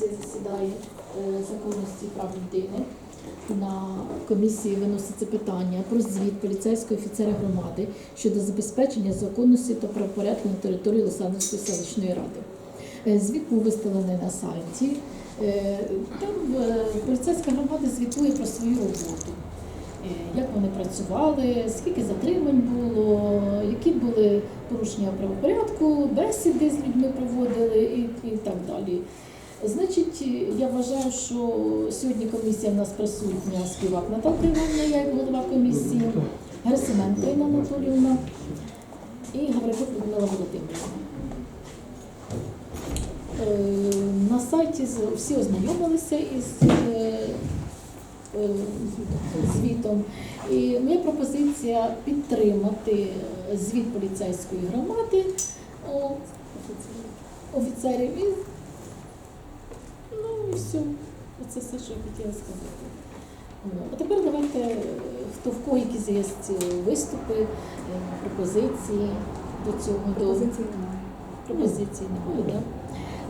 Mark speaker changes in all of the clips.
Speaker 1: комісія засідає е, законності прав людини. На комісії виноситься питання про звіт поліцейського офіцера громади щодо забезпечення законності та правопорядку на території Олександрівської селищної ради. Е, Звіт був виставлений на сайті. Е, Там поліцейська громада звітує про свою роботу. Як вони працювали, скільки затримань було, які були порушення правопорядку, бесіди з людьми проводили і, і так далі. Значить, я вважаю, що сьогодні комісія в нас присутня співак Наталка Івановна, я як голова комісії, Герасименко Інна Анатоліївна і Гаврилюк Людмила Володимирівна. Е, На сайті всі ознайомилися із е, е, звітом. І моя пропозиція підтримати е, звіт поліцейської громади офіцерів. І, ну все. Це все, що я хотіла сказати. А тепер давайте, е, хто в кого якісь є виступи, е, пропозиції до цього
Speaker 2: Пропозиції немає.
Speaker 1: пропозиції немає, да?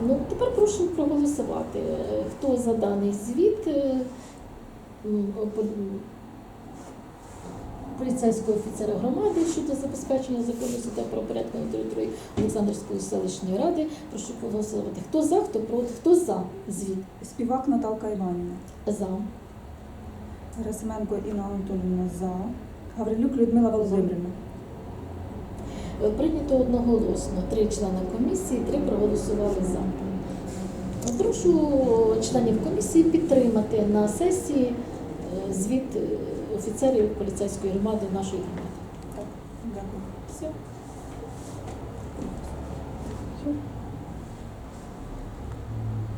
Speaker 1: Ну, тепер прошу проголосувати. Е, Хто за даний звіт е, поліцейського офіцера громади щодо забезпечення законності та правопорядку на території Олександрівської селищної ради, прошу проголосувати. Хто за, хто проти, хто за звіт?
Speaker 2: Співак Наталка Іванівна.
Speaker 1: За.
Speaker 2: Герасименко Інна Анатолівна за. Гаврилюк Людмила Володимирівна.
Speaker 1: Е, Прийнято одноголосно. Три члени комісії, три проголосували за. Прошу членів комісії підтримати на сесії звіт е, офіцерів поліцейської громади нашої громади.
Speaker 2: Так, дякую.
Speaker 1: Все.